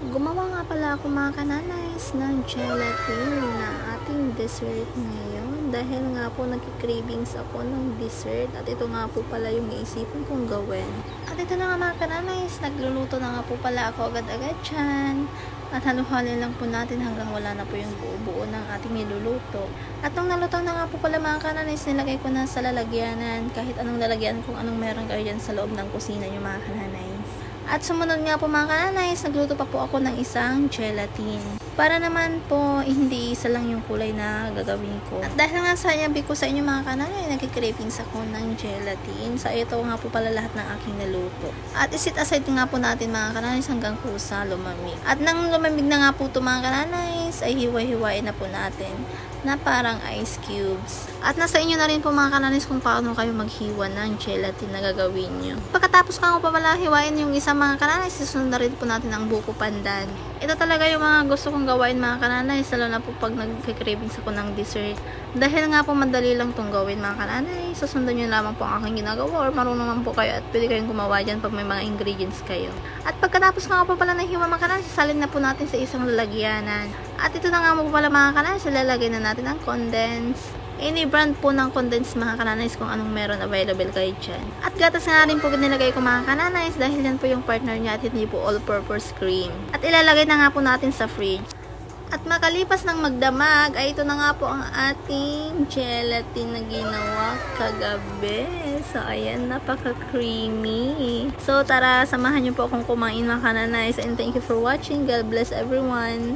Gumawa nga pala ako mga kananays ng gelatin na ating dessert ngayon. Dahil nga po nagki-cravings ako ng dessert at ito nga po pala yung iisipin kong gawin. At ito na nga mga kananays, nagluluto na nga po pala ako agad-agad dyan. At haluhalin lang po natin hanggang wala na po yung buo-buo ng ating niluluto. At nung nalutaw na nga po pala mga kananays, nilagay ko na sa lalagyanan. Kahit anong lalagyan kung anong meron kayo dyan sa loob ng kusina nyo mga kananays. At sumunod nga po mga kananays, nagluto pa po ako ng isang gelatin. Para naman po, hindi isa lang yung kulay na gagawin ko. At dahil nga sa sabi ko sa inyo mga kananays, nagkikravings ako ng gelatin. Sa ito nga po pala lahat ng aking naluto. At isit aside nga po natin mga kananays hanggang kusa lumamig. At nang lumamig na nga po ito mga kananays, ay hiwa-hiwain na po natin na parang ice cubes. At nasa inyo na rin po mga kananis kung paano kayo maghiwa ng gelatin na gagawin nyo. Pagkatapos ka pa pala hiwain yung isang mga kananis, susunod na rin po natin ang buko pandan. Ito talaga yung mga gusto kong gawain mga kananis, lalo na po pag nag-cravings ako ng dessert. Dahil nga po madali lang tong gawin mga kananis, susundan nyo lamang po ang aking ginagawa or marunong naman po kayo at pwede kayong gumawa dyan pag may mga ingredients kayo. At pagkatapos nga po pala ng hiwa mga kananis, salin na po natin sa isang lalagyanan. At ito na nga po pala mga kananis, ilalagay na natin ang condense. Any brand po ng condense mga kananays kung anong meron available kayo dyan. At gatas nga rin po nilagay ko mga kananays dahil yan po yung partner niya at hindi po all-purpose cream. At ilalagay na nga po natin sa fridge. At makalipas ng magdamag, ay ito na nga po ang ating gelatin na ginawa kagabi. So, ayan, napaka-creamy. So, tara, samahan niyo po akong kumain mga kananays. And thank you for watching. God bless everyone.